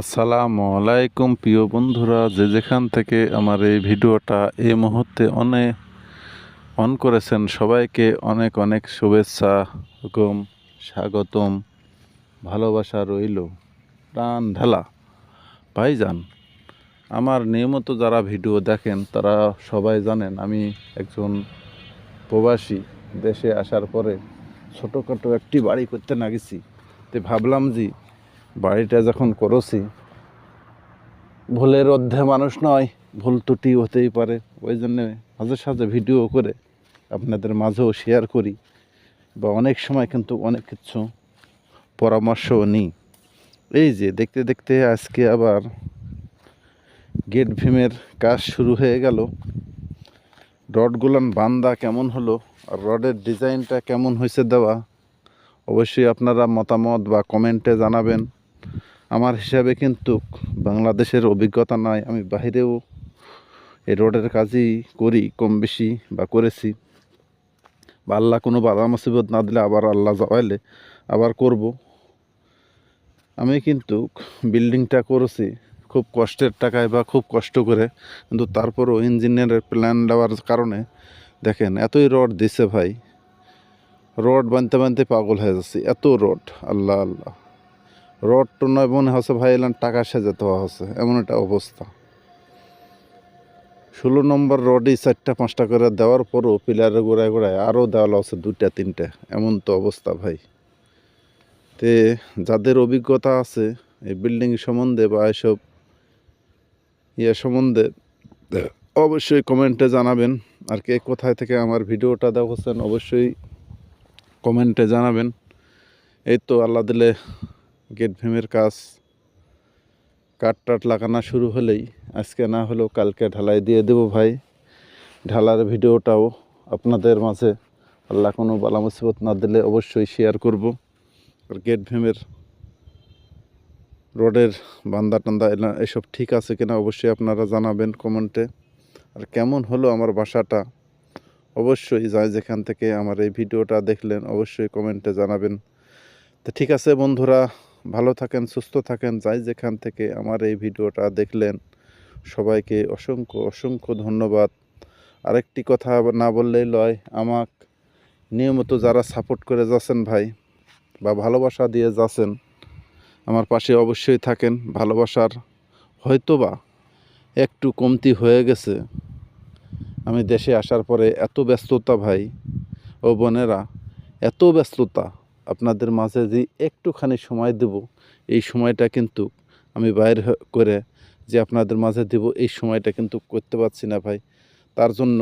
আসসালামু আলাইকুম, প্রিয় বন্ধুরা। যে যেখান থেকে আমার এই ভিডিওটা এই মুহূর্তে অনেক অন করেছেন, সবাইকে অনেক অনেক শুভেচ্ছা হুকুম স্বাগতম। ভালোবাসা রইল, প্রাণ ঢালা। ভাইজান, আমার নিয়মিত যারা ভিডিও দেখেন, তারা সবাই জানেন আমি একজন প্রবাসী। দেশে আসার পরে ছোটোখাটো একটি বাড়ি করতে না গেছি। তো ভাবলাম যে বাড়িটা যখন করেছি, ভুলের অর্ধে মানুষ নয়, ভুল ত্রুটি হতেই পারে। ওই জন্যে মাঝে সাঝে ভিডিও করে আপনাদের মাঝেও শেয়ার করি বা অনেক সময় কিন্তু অনেক কিছু পরামর্শও নিই। এই যে দেখতে দেখতে আজকে আবার গেট ভীমের কাজ শুরু হয়ে গেল। রডগুলান বান্দা কেমন হলো আর রডের ডিজাইনটা কেমন হয়েছে দেওয়া? অবশ্যই আপনারা মতামত বা কমেন্টে জানাবেন। আমার হিসাবে কিন্তু বাংলাদেশের অভিজ্ঞতা নাই। আমি বাইরেও এই রোডের কাজই করি, কম বেশি বা করেছি। বা আল্লাহ কোনো বাধা মুসিবত না দিলে আবার আল্লাহ যাওয়াইলে আবার করব। আমি কিন্তু বিল্ডিংটা করেছি খুব কষ্টের টাকায় বা খুব কষ্ট করে। কিন্তু তারপরও ইঞ্জিনিয়ারের প্ল্যান দেওয়ার কারণে দেখেন এতই রড দিছে ভাই। রড বানতে বানতে পাগল হয়ে যাচ্ছে। এত রড, আল্লাহ আল্লাহ। রড তো নয়, মনে হচ্ছে ভাই এলাম টাকা সাজাতে হওয়া হচ্ছে। এমন একটা অবস্থা। ষোলো নম্বর রডই চারটা, পাঁচটা করে দেওয়ার পরও পিলারের গোড়ায় গোড়ায় আরও দেওয়াল আছে দুইটা, তিনটা। এমন তো অবস্থা ভাই। তে যাদের অভিজ্ঞতা আছে, এই বিল্ডিং সম্বন্ধে বা এসব ইয়ে সম্বন্ধে অবশ্যই কমেন্টে জানাবেন। আর কে কোথায় থেকে আমার ভিডিওটা দেখছেন, অবশ্যই কমেন্টে জানাবেন। এই তো আল্লাহ দিলে গেট ভীমের কাজ, কাঠ টাট লাগানো শুরু হলেই আজকে না হলেও কালকে ঢালাই দিয়ে দেব ভাই। ঢালার ভিডিওটাও আপনাদের মাঝে আল্লাহ কোনো বালা মুসিবত না দিলে অবশ্যই শেয়ার করব। আর গেট ভীমের রোডের বান্দা টান্দা এসব ঠিক আছে কিনা অবশ্যই আপনারা জানাবেন কমেন্টে। আর কেমন হলো আমার বাসাটা? অবশ্যই যাই যেখান থেকে আমার এই ভিডিওটা দেখলেন অবশ্যই কমেন্টে জানাবেন। তো ঠিক আছে বন্ধুরা ভালো থাকেন, সুস্থ থাকেন, যাই যেখান থেকে আমার এই ভিডিওটা দেখলেন, সবাইকে অসংখ্য অসংখ্য ধন্যবাদ। আরেকটি কথা না বললেই লয়, আমাক নিয়মিত যারা সাপোর্ট করে যাচ্ছেন ভাই বা ভালোবাসা দিয়ে যাচ্ছেন, আমার পাশে অবশ্যই থাকেন। ভালোবাসার হয়তোবা একটু কমতি হয়ে গেছে। আমি দেশে আসার পরে এত ব্যস্ততা ভাই, ও বোনেরা, এত ব্যস্ততা। আপনাদের মাঝে যে একটুখানি সময় দেব, এই সময়টা কিন্তু আমি বাইর করে যে আপনাদের মাঝে দেব, এই সময়টা কিন্তু করতে পারছি না ভাই। তার জন্য